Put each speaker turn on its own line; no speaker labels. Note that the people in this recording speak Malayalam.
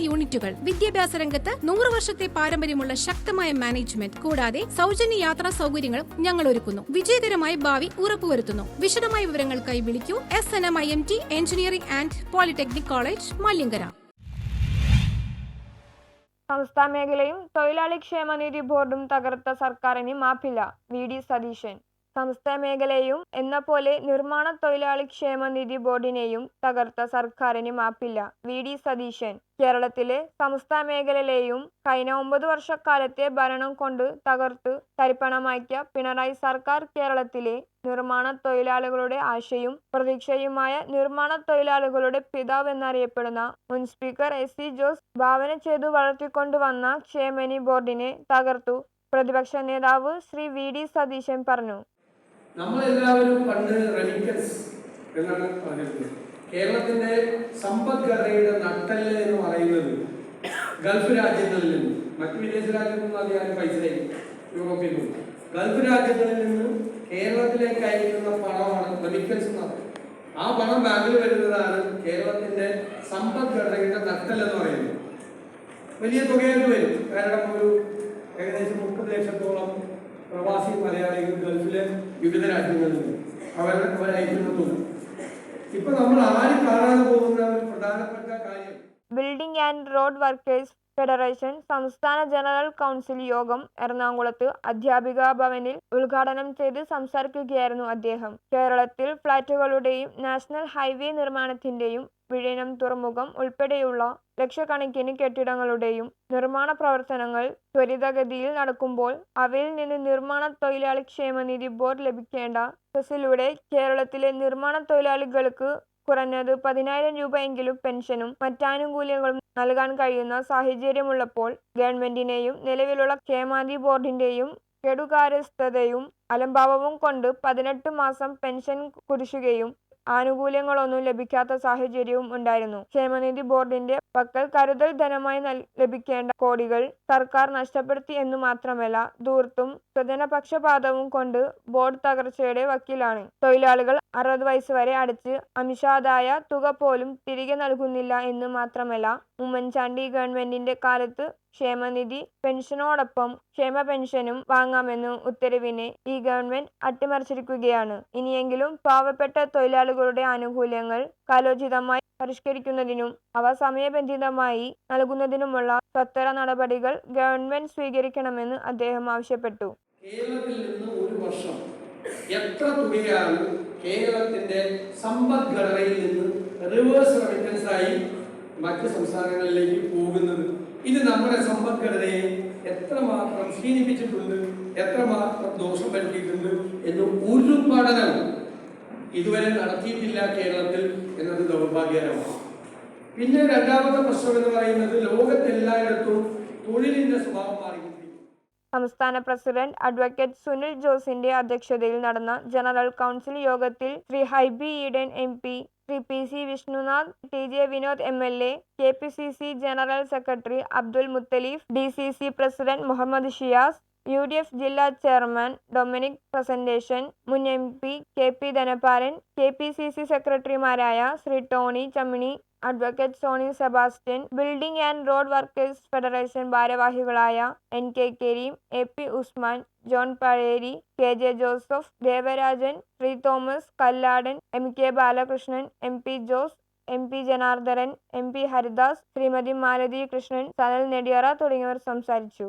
യൂണിറ്റുകൾ. വിദ്യാഭ്യാസ രംഗത്ത് നൂറ് വർഷത്തെ പാരമ്പര്യമുള്ള ശക്തമായ മാനേജ്മെന്റ്. കൂടാതെ സൗജന്യ യാത്രാ സൗകര്യങ്ങളും ഞങ്ങൾ ഒരുക്കുന്നു വിജയകരമായ ഭാവി ഉറപ്പുവരുത്തുന്നു. വിശദമായ വിവരങ്ങൾക്കായി വിളിക്കൂ. S N M I M T engineering and polytechnic college Malankara.
സംസ്ഥാന മേഖലയും തൊഴിലാളി ക്ഷേമനിധി ബോർഡും തകർത്ത സർക്കാരിന് മാപ്പില്ല. വി. ഡി. സതീശൻ. സംസ്ഥാന മേഖലയെയും എന്ന പോലെ നിർമ്മാണ തൊഴിലാളി ക്ഷേമനിധി ബോർഡിനെയും തകർത്ത സർക്കാരിന് മാപ്പില്ല. വി. ഡി. സതീശൻ. കേരളത്തിലെ സംസ്ഥാന മേഖലയിലെയും കഴിഞ്ഞ ഒമ്പത് വർഷക്കാലത്തെ ഭരണം കൊണ്ട് തകർത്ത് തരിപ്പണമാക്കിയ പിണറായി സർക്കാർ കേരളത്തിലെ നിർമ്മാണ തൊഴിലാളികളുടെ ആശയും പ്രതീക്ഷയുമായ നിർമ്മാണ തൊഴിലാളികളുടെ പിതാവ് എന്നറിയപ്പെടുന്ന മുൻ സ്പീക്കർ എസ്. സി. ജോസ് ഭാവന ചെയ്തു വളർത്തിക്കൊണ്ടുവന്ന ക്ഷേമനി ബോർഡിനെ തകർത്തു. പ്രതിപക്ഷ നേതാവ് ശ്രീ. വി. ഡി. സതീശൻ പറഞ്ഞു.
നമ്മളെല്ലാവരും പണ്ട് റെമിക്കൻസ് എന്നാണ് പറഞ്ഞിരുന്നത്. കേരളത്തിന്റെ സമ്പദ്ഘടനയുടെ നട്ടൽ എന്ന് പറയുന്നത് ഗൾഫ് രാജ്യങ്ങളിൽ നിന്ന് മറ്റു വിദേശ രാജ്യങ്ങളിൽ നിന്ന് അധികാരം പൈസ യൂറോപ്പിൽ നിന്ന്. ഗൾഫ് രാജ്യങ്ങളിൽ നിന്ന് കേരളത്തിലേക്ക് അയക്കുന്ന പണമാണ് റെമിക്കൻസ് എന്ന് ആ പണം ബാങ്കിൽ വരുന്നതാണ് കേരളത്തിന്റെ സമ്പദ്ഘടനയുടെ നട്ടൽ എന്ന് പറയുന്നത്. വലിയ തുകയായിട്ട് വരും. കാരണം ഒരു ഏകദേശം മുപ്പത് ലക്ഷത്തോളം പ്രവാസി മലയാളികൾ വിവിധ രാജ്യങ്ങളിൽ നിന്ന്. അവർ അവരയക്കുന്ന തുക ഇപ്പൊ നമ്മൾ ആര് കാണാതെ പോകുന്ന ഒരു പ്രധാനപ്പെട്ട കാര്യം?
Building and road workers federation സംസ്ഥാന ജനറൽ കൗൺസിൽ യോഗം എറണാകുളത്ത് അധ്യാപിക ഭവനിൽ ഉദ്ഘാടനം ചെയ്ത് സംസാരിക്കുകയായിരുന്നു അദ്ദേഹം. കേരളത്തിൽ ഫ്ളാറ്റുകളുടെയും നാഷണൽ ഹൈവേ നിർമ്മാണത്തിന്റെയും വിഴിനം തുറമുഖം ഉൾപ്പെടെയുള്ള ലക്ഷക്കണക്കിന് കെട്ടിടങ്ങളുടെയും നിർമ്മാണ പ്രവർത്തനങ്ങൾ ത്വരിതഗതിയിൽ നടക്കുമ്പോൾ അവയിൽ നിന്ന് നിർമ്മാണ തൊഴിലാളി ക്ഷേമനിധി ബോർഡ് ലഭിക്കേണ്ട സെസിലൂടെ കേരളത്തിലെ നിർമ്മാണ തൊഴിലാളികൾക്ക് കുറഞ്ഞത് പതിനായിരം രൂപയെങ്കിലും പെൻഷനും മറ്റാനുകൂല്യങ്ങളും നൽകാൻ കഴിയുന്ന സാഹചര്യമുള്ളപ്പോൾ ഗവൺമെന്റിനെയും നിലവിലുള്ള ക്ഷേമാധി ബോർഡിന്റെയും കെടുകാര്യസ്ഥതയും അലംഭാവവും കൊണ്ട് പതിനെട്ട് മാസം പെൻഷൻ കുടിശ്ശികയും ആനുകൂല്യങ്ങളൊന്നും ലഭിക്കാത്ത സാഹചര്യവും ഉണ്ടായിരുന്നു. ക്ഷേമനിധി ബോർഡിന്റെ പക്കൽ കരുതൽ ധനമായി ലഭിക്കേണ്ട കോടികൾ സർക്കാർ നഷ്ടപ്പെടുത്തി എന്നു മാത്രമല്ല ധൂർത്തും സ്വജനപക്ഷപാതവും കൊണ്ട് ബോർഡ് തകർച്ചയുടെ വക്കീലാണ്. തൊഴിലാളികൾ അറുപത് വയസ്സ് വരെ അടച്ച് അമിഷാദായ തുക പോലും തിരികെ നൽകുന്നില്ല എന്ന് മാത്രമല്ല ഉമ്മൻചാണ്ടി ഗവൺമെന്റിന്റെ കാലത്ത് ക്ഷേമനിധി പെൻഷനോടൊപ്പം ക്ഷേമ പെൻഷനും വാങ്ങാമെന്ന് ഉത്തരവിനെ ഈ ഗവൺമെന്റ് അട്ടിമറിച്ചിരിക്കുകയാണ്. ഇനിയെങ്കിലും പാവപ്പെട്ട തൊഴിലാളികളുടെ ആനുകൂല്യങ്ങൾ കാലോചിതമായി പരിഷ്കരിക്കുന്നതിനും അവ സമയബന്ധിതമായി നൽകുന്നതിനുമുള്ള സത്വര നടപടികൾ ഗവൺമെന്റ് സ്വീകരിക്കണമെന്ന് അദ്ദേഹം ആവശ്യപ്പെട്ടു.
കേരളത്തിൽ നിന്ന് ഒരു വർഷം എത്ര തുകയാണ് കേരളത്തിന്റെ സമ്പദ്ഘടനയിൽ നിന്ന് റിവേഴ്സ് റെമിറ്റൻസ് ആയി മറ്റ് സംസ്ഥാനങ്ങളിലേക്ക് പോകുന്നത്. ഇത് നമ്മുടെ സമ്പദ്ഘടനയെ എത്രമാത്രം ക്ഷീണിപ്പിച്ചിട്ടുണ്ട് എത്രമാത്രം ദോഷം വരുത്തിയിട്ടുണ്ട് എന്ന് ഒരു പഠനവും ഇതുവരെ നടത്തിയിട്ടില്ല കേരളത്തിൽ എന്നത് ദൗർഭാഗ്യകരമാണ്. പിന്നെ രണ്ടാമത്തെ പ്രശ്നം എന്ന് പറയുന്നത് ലോകത്തെല്ലായിടത്തും തൊഴിലിന്റെ സ്വഭാവം മാറി
സംസ്ഥാന പ്രസിഡന്റ് അഡ്വക്കേറ്റ് സുനിൽ ജോസിന്റെ അധ്യക്ഷതയിൽ നടന്ന ജനറൽ കൗൺസിൽ യോഗത്തിൽ Shri Hibi Eden M P Shri P C Vishnunath T J Vinod M L A K P C C general secretary Abdul Muthaleef D C C president Muhammad Shiyas U D F ജില്ലാ ചെയർമാൻ ഡൊമിനിക് പ്രസന്റേഷൻ മുൻ M P K P Dhanapalan K P C C സെക്രട്ടറിമാരായ Shri Tony Chammini advocate Sony Sebastian building and road workers federation ഭാരവാഹികളായ N K Kareem A P Usman John Pazheri K J Joseph Devarajan Shri Thomas Kalladan M K Balakrishnan M P Jose M P Janardhanan M P Haridas Shrimati Malathi Krishnan Sanal Nediyara തുടങ്ങിയവർ സംസാരിച്ചു.